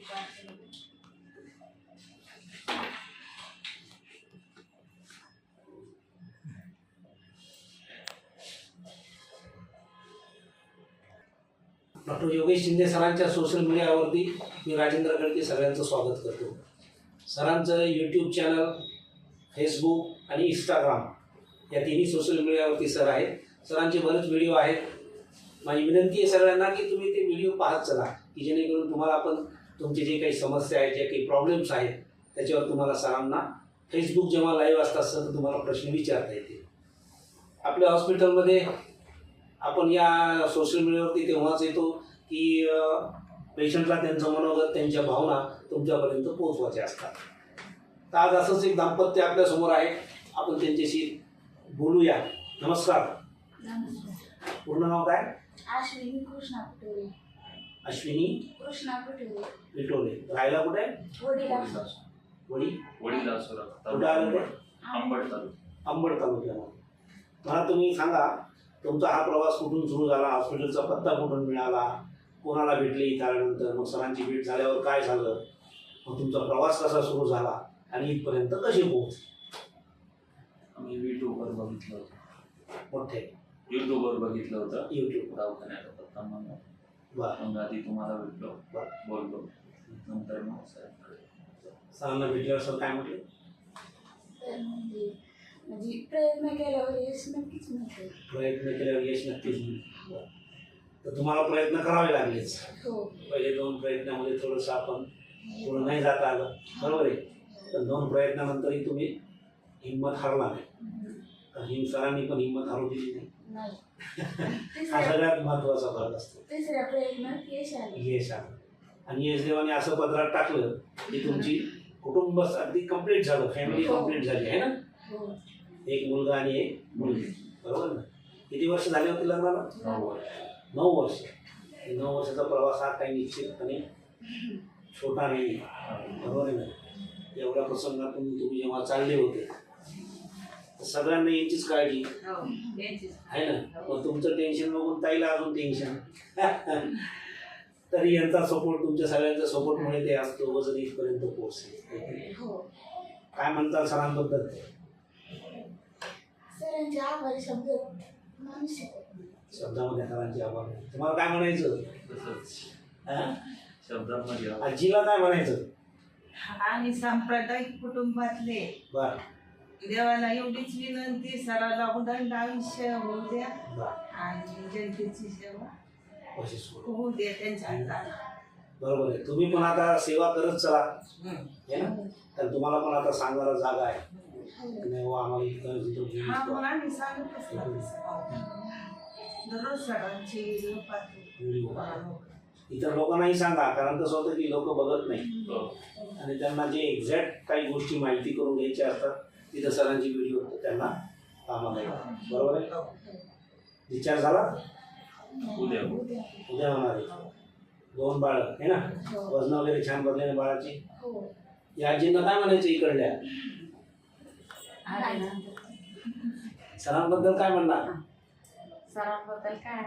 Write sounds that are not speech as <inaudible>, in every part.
Doctor Yogesh Shinde सरांच्या social मीडियावरती मी राजेंद्र गडके सगळ्यांचं स्वागत करतो. सरांचं यूट्यूब चॅनल फेसबुक आणि इंस्टाग्राम या तिन्ही सोशल मीडियावरती सर आहेत. सरांचे बरेच व्हिडिओ आहेत. माझी विनंती आहे सगळ्यांना की तुम्ही ते व्हिडिओ पाहत चला की जेणेकरून तुम्हाला आपण तुमचे जे काही समस्या आहेत जे काही प्रॉब्लेम्स आहेत त्याच्यावर तुम्हाला सरांना फेसबुक जेव्हा लाईव्ह असतात सर तर तुम्हाला प्रश्न विचारता येतील. आपल्या हॉस्पिटलमध्ये आपण या सोशल मीडियावरती तेव्हाच येतो की पेशंटला त्यांचं मनोगत त्यांच्या भावना तुमच्यापर्यंत पोहोचवायच्या असतात. तर आज असंच एक दाम्पत्य आपल्यासमोर आहे. आपण त्यांच्याशी बोलूया. नमस्कार. पूर्ण नाव काय? अश्विनी कृष्णा अश्विनी कृष्णा पटोले विटोले राहायला कुठे? वडील वडी वडील? कुठं आलं ते? आंबड तालुका अंबड तालुक्यामध्ये मला तुम्ही सांगा तुमचा हा प्रवास कुठून सुरू झाला? हॉस्पिटलचा पत्ता कुठून मिळाला? कोणाला भेटले इथं आल्यानंतर मग सरांची भेट झाल्यावर काय झालं? मग तुमचा प्रवास कसा सुरू झाला? आणि इथपर्यंत कसे पोहोचले? आम्ही युट्यूबवर बघितलं होतं. मोठे. युट्यूबवर बघितलं होतं. यूट्यूब दवाखान्याचा पत्ता म्हणून मग आधी तुम्हाला भेटलो. बोललो. नंतर मग सरांना भेटल्यावर सर काय म्हटले? म्हणजे म्हणजे प्रयत्न केल्यावर यश नक्कीच मिळते. प्रयत्न केल्यावर यश नक्कीच मिळेल बरं. तर तुम्हाला प्रयत्न करावे लागलेच. हो. पहिले दोन प्रयत्नामध्ये थोडंसं आपण पुढं नाही जाता आलं. बरोबर आहे? तर दोन प्रयत्नानंतरही तुम्ही हिंमत हारला नाही. तर हिम सरांनी पण हिंमत हारू दिली नाही. नाही. हा तिसऱ्या सगळ्यात महत्त्वाचा भाग असतो. तिसऱ्या प्रयत्नात यश आले. यश आलं. आणि यश देवाने असं पदरात टाकलं की तुमची कुटुंब अगदी कंप्लीट झालं. फॅमिली कंप्लीट झाली. आहे ना? हो. एक मुलगा आणि एक मुलगी. बरोबर ना? किती वर्ष झाले होते लग्नाला? नऊ वर्ष. नऊ वर्ष. हे नऊ वर्षाचा प्रवास हा काही निश्चितपणे छोटा नाही. बरोबर आहे ना? एवढ्या प्रसंगातून तुम्ही जेव्हा चालले होते सगळ्यांना यांचीच काळजी. आहे ना? मग तुमचं टेन्शन बघून ताईला अजून टेन्शन <laughs> तरी यांचा सपोर्ट तुमच्या सगळ्यांच्या सपोर्टमुळे ते आज दोघं जण इथपर्यंत पोहोचले. हो. काय म्हणतात सरांबद्दल? सरांचे आभारी शब्द शब्दामध्ये सरांचे आभार. तुम्हाला काय म्हणायचं? हा? शब्दांमध्ये आजीला काय म्हणायचं? आणि सांप्रदायिक कुटुंबातले. बर. देवाला एवढीच विनंती सराला उदंड आयुष्य होऊ द्या. आणि जनतेची सेवा. होऊ द्या त्यांच्या. बरोबर आहे. तुम्ही पण आता सेवा करत चला. है. ना? तर तुम्हाला पण आता सांगायला जागा आहे. हो. नाही हो, आम्हाला हा. इतर लोकांनाही सांगा कारण कसं होतं की लोक बघत नाही. हो. आणि त्यांना जे एक्झॅक्ट काही गोष्टी माहिती करून घ्यायच्या असतात तिथं सरांची व्हिडिओ त्यांना कामाला येतात बरोबर आहे? विचार झाला? उद्या. उद्या होणार आहे. दोन बाळ आहे ना? हो. वजन वगैरे छान बदलेले बाळाची? हो. या आजींना काय म्हणायचं इकडल्या? सरांबद्दल काय म्हणणार? सरांबद्दल काय?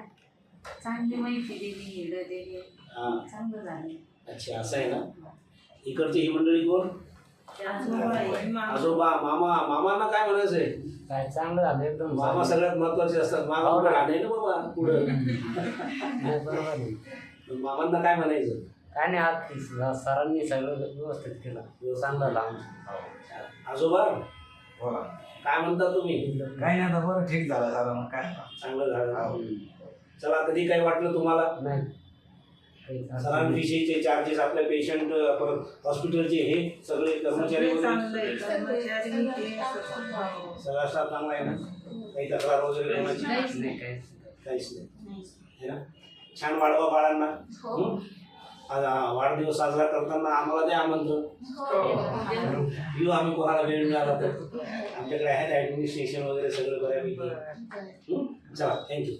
चांगली माहिती दिली हिड दिली. हा. चांगलं झालं. अच्छा असं आहे ना? इकडची ही मंडळी कोण? आजोबा मामा. आजोबा मामा मामांना काय म्हणायचंय काय चांगलं झालं एकदम मामा. सगळ्यात महत्त्वाचे असतात. मामा हो ना. पुढे ना बाबा पुढं. नाही, बरोबर आहे. मामांना काय म्हणायचं? काय नाही आज सरांनी सगळं व्यवस्थित केलं. चांगलं लावून आजोबा बोला काय म्हणता तुम्ही? काही नाही आता बरं ठीक झालं झालं मग काय? चांगलं झालं. चला कधी काही वाटलं तुम्हाला? नाही. सरांविषयीचे चार्जेस आपल्या पेशंट परत हॉस्पिटलचे हे सगळे कर्मचारी सगळे वगैरे स्टाफ चांगला आहे. ना? काही तक्रार वगैरे कोणाची? काहीच नाही. है ना? छान वाढवा बाळांना. हो. हं? वाढदिवस साजरा करताना आम्हाला द्या आमंत्रण. हो. येऊ आम्ही कोणाला वेळ मिळाला तर. आमच्याकडे आहेत ॲडमिनिस्ट्रेशन वगैरे सगळं बऱ्यापैकी. हं? चला थँक्यू